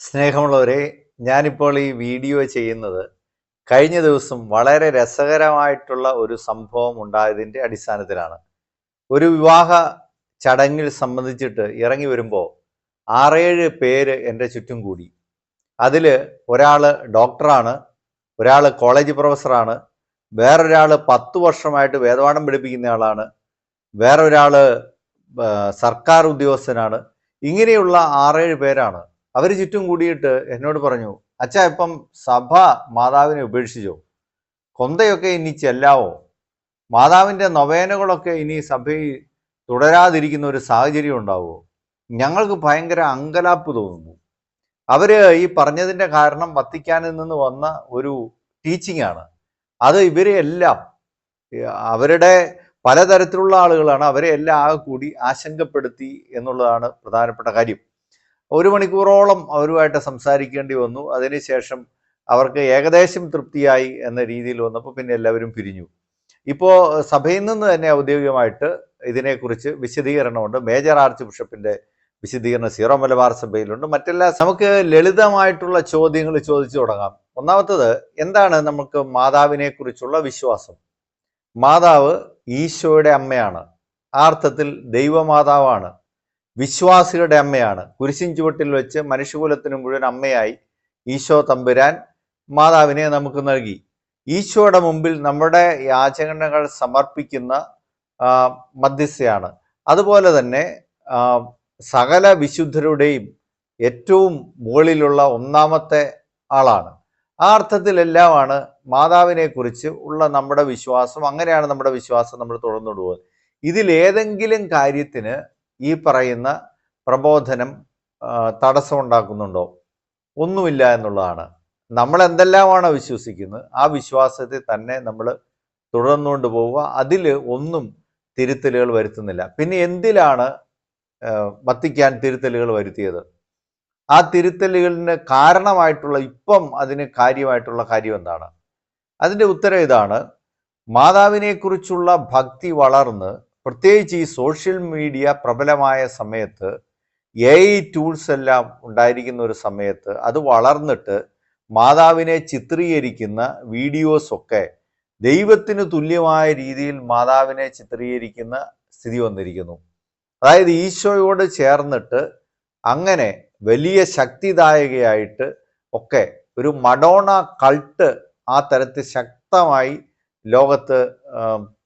സ്നേഹമുള്ളവരെ ഞാനിപ്പോൾ ഈ വീഡിയോ ചെയ്യുന്നത് കഴിഞ്ഞ ദിവസം വളരെ രസകരമായിട്ടുള്ള ഒരു സംഭവം ഉണ്ടായതിന്റെ അടിസ്ഥാനത്തിലാണ്. ഒരു വിവാഹ ചടങ്ങിൽ സംബന്ധിച്ചിട്ട് ഇറങ്ങി വരുമ്പോൾ ആറേഴ് പേര് എന്റെ ചുറ്റും കൂടി. അതിൽ ഒരാൾ ഡോക്ടറാണ് ഒരാൾ കോളേജ് പ്രൊഫസറാണ് വേറൊരാൾ പത്ത് വർഷമായിട്ട് വേദപാഠം പഠിപ്പിക്കുന്ന ആളാണ് വേറൊരാൾ സർക്കാർ ഉദ്യോഗസ്ഥനാണ്. ഇങ്ങനെയുള്ള ആറേഴ് പേരാണ്. അവർ ചുറ്റും കൂടിയിട്ട് എന്നോട് പറഞ്ഞു അച്ഛാ ഇപ്പം സഭ മാതാവിനെ ഉപേക്ഷിച്ചോ? കൊന്തയൊക്കെ ഇനി ചെല്ലാവോ? മാതാവിന്റെ നൊവേനകളൊക്കെ ഇനി സഭയിൽ തുടരാതിരിക്കുന്ന ഒരു സാഹചര്യം ഉണ്ടാവുമോ ഞങ്ങൾക്ക് ഭയങ്കര അങ്കലാപ്പ് തോന്നുന്നു. അവർ ഈ പറഞ്ഞതിന്റെ കാരണം വത്തിക്കാനിൽ നിന്ന് വന്ന ഒരു ടീച്ചിങ് ആണ്. അത് ഇവരെ എല്ലാം അവരുടെ പലതരത്തിലുള്ള ആളുകളാണ് അവരെ എല്ലാം ആകെ കൂടി ആശങ്കപ്പെടുത്തി എന്നുള്ളതാണ് പ്രധാനപ്പെട്ട കാര്യം. ഒരു മണിക്കൂറോളം അവരുമായിട്ട് സംസാരിക്കേണ്ടി വന്നു. അതിനുശേഷം അവർക്ക് ഏകദേശം തൃപ്തിയായി എന്ന രീതിയിൽ വന്നപ്പോൾ പിന്നെ എല്ലാവരും പിരിഞ്ഞു. ഇപ്പോൾ സഭയിൽ നിന്ന് തന്നെ ഔദ്യോഗികമായിട്ട് ഇതിനെക്കുറിച്ച് വിശദീകരണമുണ്ട്. മേജർ ആർച്ച് ബിഷപ്പിന്റെ വിശദീകരണം സീറോ മലബാർ സഭയിലുണ്ട്. മറ്റെല്ലാ നമുക്ക് ലളിതമായിട്ടുള്ള ചോദ്യങ്ങൾ ചോദിച്ചു തുടങ്ങാം. ഒന്നാമത്തത് എന്താണ് നമുക്ക് മാതാവിനെ കുറിച്ചുള്ള വിശ്വാസം? മാതാവ് ഈശോയുടെ അമ്മയാണ്. ആർത്ഥത്തിൽ ദൈവമാതാവാണ്. വിശ്വാസികളുടെ അമ്മയാണ്. കുരിശിൻ ചുവട്ടിൽ വെച്ച് മനുഷ്യകുലത്തിന് മുഴുവൻ അമ്മയായി ഈശോ തമ്പുരാൻ മാതാവിനെ നമുക്ക് നൽകി. ഈശോയുടെ മുമ്പിൽ നമ്മുടെ യാചകണകൾ സമർപ്പിക്കുന്ന മധ്യസ്ഥയാണ്. അതുപോലെ തന്നെ സകല വിശുദ്ധരുടെയും ഏറ്റവും മുകളിലുള്ള ഒന്നാമത്തെ ആളാണ്. ആ അർത്ഥത്തിലെല്ലാമാണ് മാതാവിനെ കുറിച്ച് ഉള്ള നമ്മുടെ വിശ്വാസം അങ്ങനെയാണ് നമ്മുടെ വിശ്വാസം നമ്മൾ തുടർന്നു പോകുന്നത് ഇതിലേതെങ്കിലും കാര്യത്തിന് ഈ പറയുന്ന പ്രബോധനം തടസ്സമുണ്ടാക്കുന്നുണ്ടോ ഒന്നുമില്ല എന്നുള്ളതാണ്. നമ്മൾ എന്തെല്ലാമാണോ വിശ്വസിക്കുന്നത് ആ വിശ്വാസത്തെ തന്നെ നമ്മൾ തുടർന്നുകൊണ്ട് പോവുക. അതിൽ ഒന്നും തിരുത്തലുകൾ വരുത്തുന്നില്ല. പിന്നെ എന്തിലാണ് വത്തിക്കാൻ തിരുത്തലുകൾ വരുത്തിയത്? ആ തിരുത്തലുകളിന് കാരണമായിട്ടുള്ള ഇപ്പം അതിന് കാര്യമായിട്ടുള്ള കാര്യം എന്താണ്? അതിന്റെ ഉത്തരം ഇതാണ് മാതാവിനെക്കുറിച്ചുള്ള ഭക്തി വളർന്ന് പ്രത്യേകിച്ച് ഈ സോഷ്യൽ മീഡിയ പ്രബലമായ സമയത്ത് എ ഐ ടൂൾസ് എല്ലാം ഉണ്ടായിരിക്കുന്ന ഒരു സമയത്ത് അത് വളർന്നിട്ട് മാതാവിനെ ചിത്രീകരിക്കുന്ന വീഡിയോസൊക്കെ ദൈവത്തിന് തുല്യമായ രീതിയിൽ മാതാവിനെ ചിത്രീകരിക്കുന്ന സ്ഥിതി വന്നിരിക്കുന്നു. അതായത് ഈശോയോട് ചേർന്നിട്ട് അങ്ങനെ വലിയ ശക്തിദായകയായിട്ട് ഒക്കെ ഒരു മഡോണ കൾട്ട് ആ തരത്തിൽ ശക്തമായി ലോകത്ത്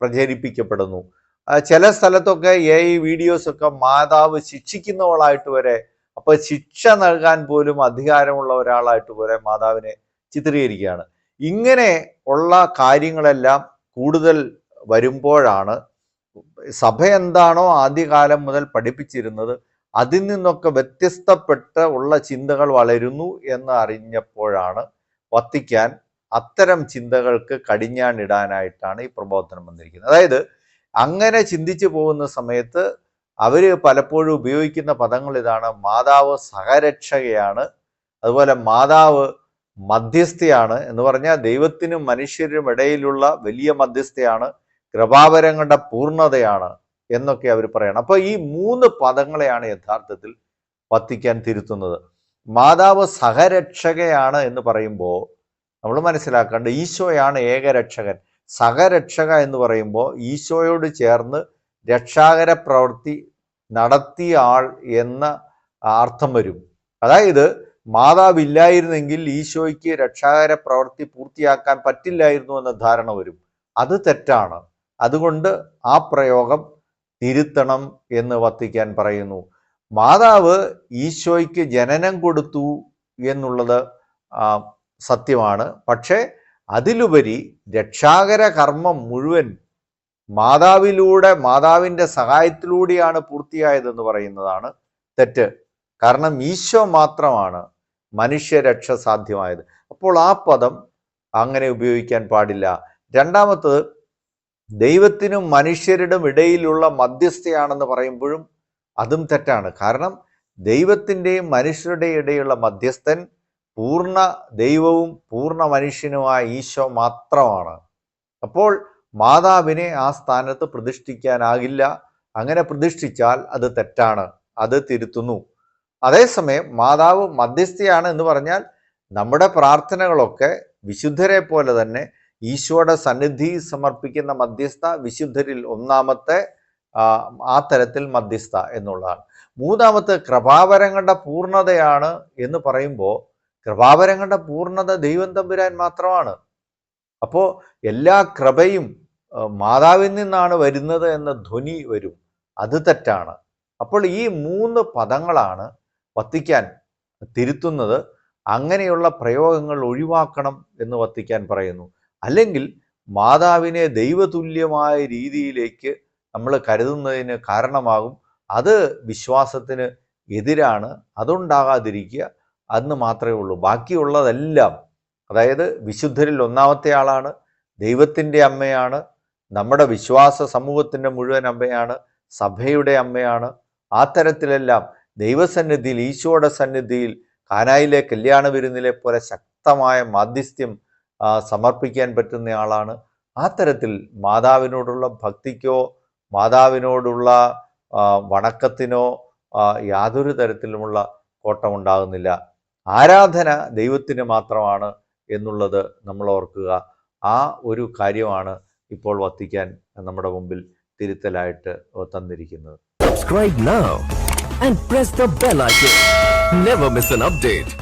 പ്രചരിപ്പിക്കപ്പെടുന്നു. ചില സ്ഥലത്തൊക്കെ എ ഈ വീഡിയോസ് ഒക്കെ മാതാവ് ശിക്ഷിക്കുന്നവളായിട്ട് വരെ അപ്പൊ ശിക്ഷ നൽകാൻ പോലും അധികാരമുള്ള ഒരാളായിട്ട് വരെ മാതാവിനെ ചിത്രീകരിക്കുകയാണ്. ഇങ്ങനെ ഉള്ള കാര്യങ്ങളെല്ലാം കൂടുതൽ വരുമ്പോഴാണ് സഭ എന്താണോ ആദ്യകാലം മുതൽ പഠിപ്പിച്ചിരുന്നത് അതിൽ നിന്നൊക്കെ വ്യത്യസ്തപ്പെട്ട് ഉള്ള ചിന്തകൾ വളരുന്നു എന്ന് അറിഞ്ഞപ്പോഴാണ് വത്തിക്കാൻ അത്തരം ചിന്തകൾക്ക് കടിഞ്ഞാണിടാനായിട്ടാണ് ഈ പ്രബോധനം വന്നിരിക്കുന്നത്. അതായത് അങ്ങനെ ചിന്തിച്ചു പോകുന്ന സമയത്ത് അവർ പലപ്പോഴും ഉപയോഗിക്കുന്ന പദങ്ങൾ ഇതാണ് മാതാവ് സഹരക്ഷകയാണ്. അതുപോലെ മാതാവ് മധ്യസ്ഥയാണ് എന്ന് പറഞ്ഞാൽ ദൈവത്തിനും മനുഷ്യരും ഇടയിലുള്ള വലിയ മധ്യസ്ഥയാണ് കൃപാവരങ്ങളുടെ പൂർണതയാണ് എന്നൊക്കെ അവർ പറയണം. അപ്പൊ ഈ മൂന്ന് പദങ്ങളെയാണ് യഥാർത്ഥത്തിൽ വത്തിക്കാൻ തിരുത്തുന്നത്. മാതാവ് സഹരക്ഷകയാണ് എന്ന് പറയുമ്പോൾ നമ്മൾ മനസ്സിലാക്കേണ്ട ഈശോയാണ് ഏകരക്ഷകൻ. സഹരക്ഷക എന്ന് പറയുമ്പോൾ ഈശോയോട് ചേർന്ന് രക്ഷാകര പ്രവൃത്തി നടത്തിയ ആൾ എന്ന അർത്ഥം വരും. അതായത് മാതാവില്ലായിരുന്നെങ്കിൽ ഈശോയ്ക്ക് രക്ഷാകര പ്രവൃത്തി പൂർത്തിയാക്കാൻ പറ്റില്ലായിരുന്നു എന്ന ധാരണ വരും. അത് തെറ്റാണ്. അതുകൊണ്ട് ആ പ്രയോഗം തിരുത്തണം എന്ന് വത്തിക്കാൻ പറയുന്നു. മാതാവ് ഈശോയ്ക്ക് ജനനം കൊടുത്തു എന്നുള്ളത് സത്യമാണ്. പക്ഷേ അതിലുപരി രക്ഷാകര കർമ്മം മുഴുവൻ മാതാവിലൂടെ മാതാവിന്റെ സഹായത്തിലൂടെയാണ് പൂർത്തിയായതെന്ന് പറയുന്നതാണ് തെറ്റ്. കാരണം ഈശോ മാത്രമാണ് മനുഷ്യരക്ഷ സാധ്യമായത്. അപ്പോൾ ആ പദം അങ്ങനെ ഉപയോഗിക്കാൻ പാടില്ല. രണ്ടാമത്തത് ദൈവത്തിനും മനുഷ്യരുടെ ഇടയിലുള്ള മധ്യസ്ഥയാണെന്ന് പറയുമ്പോഴും അതും തെറ്റാണ്. കാരണം ദൈവത്തിന്റെയും മനുഷ്യരുടെയും ഇടയിലുള്ള മധ്യസ്ഥൻ പൂർണ ദൈവവും പൂർണ മനുഷ്യനുമായ ഈശോ മാത്രമാണ്. അപ്പോൾ മാതാവിനെ ആ സ്ഥാനത്ത് പ്രതിഷ്ഠിക്കാനാകില്ല. അങ്ങനെ പ്രതിഷ്ഠിച്ചാൽ അത് തെറ്റാണ്. അത് തിരുത്തുന്നു. അതേസമയം മാതാവ് മധ്യസ്ഥയാണ് എന്ന് പറഞ്ഞാൽ നമ്മുടെ പ്രാർത്ഥനകളൊക്കെ വിശുദ്ധരെ പോലെ തന്നെ ഈശോയുടെ സന്നിധി സമർപ്പിക്കുന്ന മധ്യസ്ഥ വിശുദ്ധരിൽ ഒന്നാമത്തെ ആ, തരത്തിൽ മധ്യസ്ഥ എന്നുള്ളതാണ്. മൂന്നാമത്തെ കൃപാവരങ്ങളുടെ പൂർണതയാണ് എന്ന് പറയുമ്പോൾ കൃപാവരങ്ങളുടെ പൂർണത ദൈവം തമ്പുരാൻ മാത്രമാണ്. അപ്പോൾ എല്ലാ കൃപയും മാതാവിൽ നിന്നാണ് വരുന്നത് എന്ന ധ്വനി വരും. അത് തെറ്റാണ്. അപ്പോൾ ഈ മൂന്ന് പദങ്ങളാണ് വത്തിക്കാൻ തിരുത്തുന്നത്. അങ്ങനെയുള്ള പ്രയോഗങ്ങൾ ഒഴിവാക്കണം എന്ന് വത്തിക്കാൻ പറയുന്നു. അല്ലെങ്കിൽ മാതാവിനെ ദൈവതുല്യമായ രീതിയിലേക്ക് നമ്മൾ കരുതുന്നതിന് കാരണമാകും. അത് വിശ്വാസത്തിന് എതിരാണ്. അതുണ്ടാകാതിരിക്കുക. അന്ന് മാത്രമേ ഉള്ളൂ. ബാക്കിയുള്ളതെല്ലാം അതായത് വിശുദ്ധരിൽ ഒന്നാമത്തെ ആളാണ് ദൈവത്തിന്റെ അമ്മയാണ് നമ്മുടെ വിശ്വാസ സമൂഹത്തിന്റെ മുഴുവൻ അമ്മയാണ് സഭയുടെ അമ്മയാണ്. ആ തരത്തിലെല്ലാം ദൈവസന്നിധിയിൽ ഈശോയുടെ സന്നിധിയിൽ കാനായിലെ കല്യാണ വിരുന്നിലെ പോലെ ശക്തമായ മാധ്യസ്ഥ്യം സമർപ്പിക്കാൻ പറ്റുന്ന ആളാണ്. ആ തരത്തിൽ മാതാവിനോടുള്ള ഭക്തിക്കോ മാതാവിനോടുള്ള വണക്കത്തിനോ യാതൊരു തരത്തിലുമുള്ള കോട്ടമുണ്ടാകുന്നില്ല. ആരാധന ദൈവത്തിന് മാത്രമാണ് എന്നുള്ളത് നമ്മൾ ഓർക്കുക. ആ ഒരു കാര്യമാണ് ഇപ്പോൾ വത്തിക്കാൻ നമ്മുടെ മുമ്പിൽ തിരുത്തലായിട്ട് തന്നിരിക്കുന്നത്. Subscribe now and press the bell icon never miss an update.